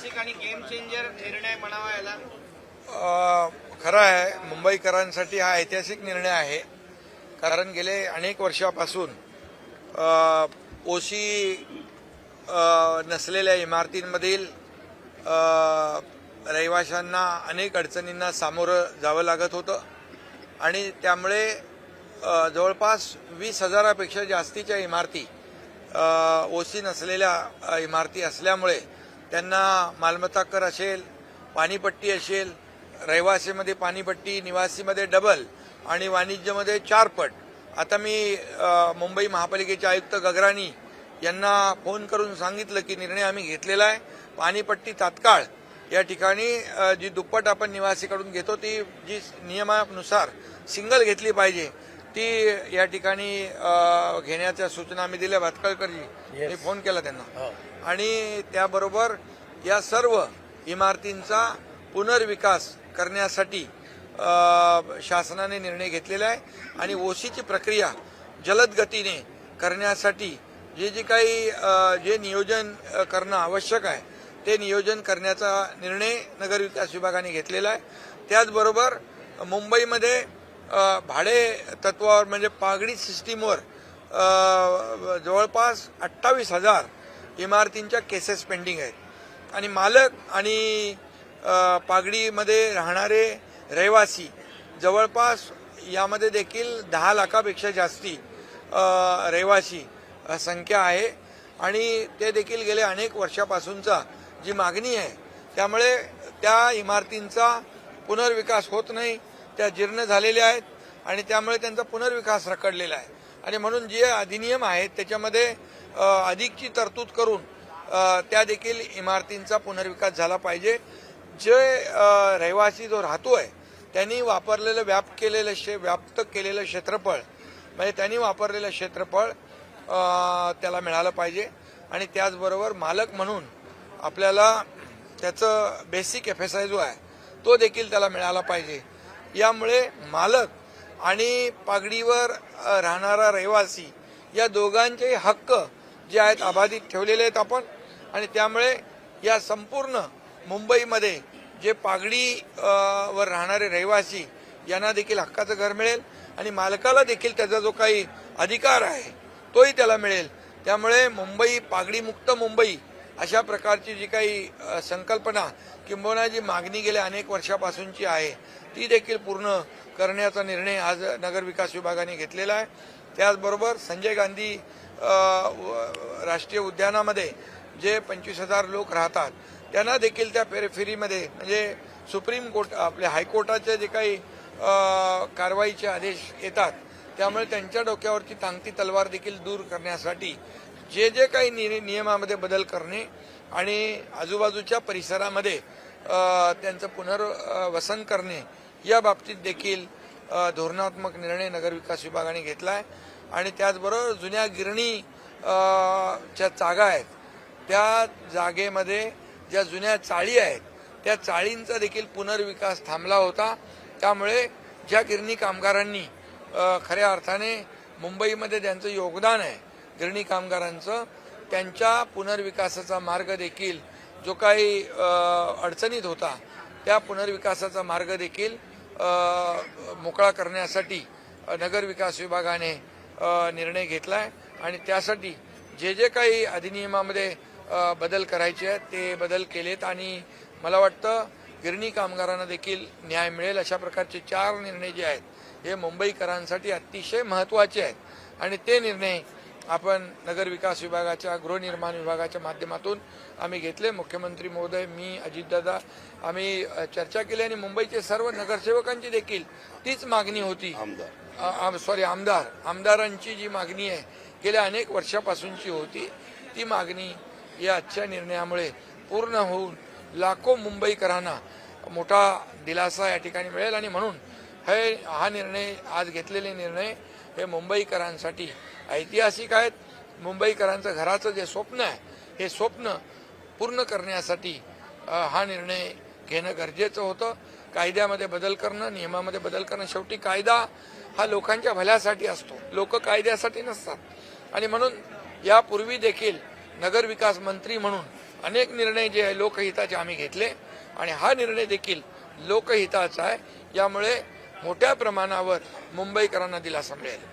ऐतिहासिक आणि game changer निर्णय म्हणावा याला. खरं आहे मुंबईकरांसाठी हा ऐतिहासिक निर्णय आहे. कारण गेले अनेक वर्षापासून ओसी नसलेल्या इमारतींमधील रहिवाशांना अनेक अडचणींना सामोरं जावं लागत होतं. आणि त्यामुळे जवळपास वीस हजारापेक्षा जास्तीच्या इमारती ओसी नसलेल्या इमारती असल्यामुळे त्यांना मालमत्ता कर असेल पाणीपट्टी असेल रहिवासीमध्ये पाणीपट्टी निवासीमध्ये डबल आणि वाणिज्यमध्ये चारपट. आता मी मुंबई महापालिकेचे आयुक्त गगराणी यांना फोन करून सांगितलं की निर्णय आम्ही घेतलेला आहे. पाणीपट्टी तात्काळ. या ठिकाणी जी दुप्पट आपण निवासीकडून घेतो ती जी नियमानुसार सिंगल घेतली पाहिजे ती या ठिकाणी घेण्याच्या सूचना आम्ही दिल्या भातकळकरजी मी फोन केला त्यांना. आणि त्याबरोबर या सर्व इमारतींचा पुनर्विकास करण्यासाठी शासनाने निर्णय घेतलेला आहे. आणि ओसीची प्रक्रिया जलद गतीने करण्यासाठी जे जे काही जे नियोजन करणं आवश्यक आहे ते नियोजन करण्याचा निर्णय नगरविकास विभागाने घेतलेला आहे. त्याचबरोबर मुंबईमध्ये भाडे तत्वावर म्हणजे पागडी सिस्टीमवर जवळपास अठ्ठावीस हजार इमारतींच्या केसेस पेंडिंग आहेत. आणि मालक आणि पागडीमध्ये राहणारे रहिवासी जवळपास यामध्ये देखील दहा लाखापेक्षा जास्ती रहिवासी संख्या आहे. आणि ते देखील गेले अनेक वर्षापासूनचा जी मागणी आहे त्यामुळे त्या इमारतींचा पुनर्विकास होत नाही. त्या जीर्ण झालेल्या आहेत आणि त्यामुळे त्यांचा पुनर्विकास रखडलेला आहे. आणि म्हणून जे अधिनियम आहेत त्याच्यामध्ये अधिकची तरतूद करून त्या देखील इमारतींचा पुनर्विकास झाला पाहिजे. जे रहिवासी जो राहतो आहे त्यांनी वापरलेलं व्याप केलेलं शे व्याप्त केलेलं क्षेत्रफळ म्हणजे त्यांनी वापरलेलं क्षेत्रफळ त्याला मिळालं पाहिजे. आणि त्याचबरोबर मालक म्हणून आपल्याला त्याचं बेसिक एफ एस आय जो आहे तो देखील त्याला मिळाला पाहिजे. यामुळे मालक आणि पागडीवर राहणारा रहिवासी या दोघांचे हक्क जे आहेत अबाधित ठेवलेले आहेत आपण. आणि त्यामुळे या संपूर्ण मुंबईमध्ये जे पागडी वर राहणारे रहिवासी यांना देखील हक्काचं घर मिळेल आणि मालकाला देखील त्याचा जो काही अधिकार आहे तोही त्याला मिळेल. त्यामुळे मुंबई पागडीमुक्त मुंबई अशा प्रकारची जी काही संकल्पना किंबहुना जी मागणी गेल्या अनेक वर्षापासूनची आहे ती देखील पूर्ण करण्याचा निर्णय आज नगरविकास विभागाने घेतलेला आहे. त्याचबरोबर संजय गांधी व- राष्ट्रीय उद्यानामध्ये जे पंचवीस हजार लोक राहतात त्यांना देखील त्या फेरीफेरीमध्ये म्हणजे सुप्रीम कोर्ट आपल्या हायकोर्टाचे जे काही कारवाईचे आदेश येतात त्यामुळे त्यांच्या डोक्यावरची टांगती तलवार देखील दूर करण्यासाठी जे जे काही नि- नियमामध्ये बदल करणे आणि आजूबाजूच्या परिसरामध्ये त्यांचं पुनर्वसन करणे या बाबतीत देखील धोरणात्मक निर्णय नगरविकास विभागाने घेतला आहे आणि त्याचबरोबर जुन्या गिरणी च्या जागा आहेत त्या जागेमध्ये ज्या जुन्या चाळी आहेत त्या चाळींचा देखील पुनर्विकास थांबला होता. त्यामुळे ज्या गिरणी कामगारांनी खऱ्या अर्थाने मुंबईमध्ये त्यांचं योगदान आहे गिरणी कामगारांचं त्यांच्या पुनर्विकासाचा मार्ग देखील जो काही अडचणीत होता त्या पुनर्विकासाचा मार्ग देखील मोकळा करण्यासाठी नगरविकास विभागाने निर्णय घेतला आहे आणि त्यासाठी जे जे काही अधिनियमामध्ये बदल करायचे आहेत ते बदल केलेत आणि मला वाटतं गिरणी कामगारांना देखील न्याय मिळेल. अशा प्रकारचे चार निर्णय जे आहेत हे मुंबईकरांसाठी अतिशय महत्त्वाचे आहेत आणि ते निर्णय आपण नगरविकास विभागाच्या गृहनिर्माण विभागाच्या माध्यमातून आम्ही घेतले. मुख्यमंत्री महोदय मी अजितदादा आम्ही चर्चा केली आणि मुंबईचे सर्व नगरसेवकांची देखील तीच मागणी होती. सॉरी आमदार. आमदारांची जी मागणी आहे गेल्या अनेक वर्षापासूनची होती. ती मागणी या आजच्या निर्णयामुळे पूर्ण होऊन लाखो मुंबईकरांना मोठा दिलासा या ठिकाणी मिळेल आणि म्हणून हे हा निर्णय आज घेतलेले निर्णय हे मुंबईकरांसाठी ऐतिहासिक आहेत. मुंबईकरांचं घराचं जे स्वप्न आहे हे स्वप्न पूर्ण करण्यासाठी हा निर्णय घेणं गरजेचं होतं. कायद्यामध्ये बदल करणं नियमामध्ये बदल करणं शेवटी कायदा हा लोकांच्या भल्यासाठी असतो. लोक कायद्यासाठी नसतात. आणि म्हणून यापूर्वी देखील नगरविकास मंत्री म्हणून अनेक निर्णय जे आहे लोकहिताचे आम्ही घेतले. आणि हा निर्णय देखील लोकहिताचा आहे. यामुळे मोठ्या प्रमाणावर मुंबईकरांना दिलासा मिळेल.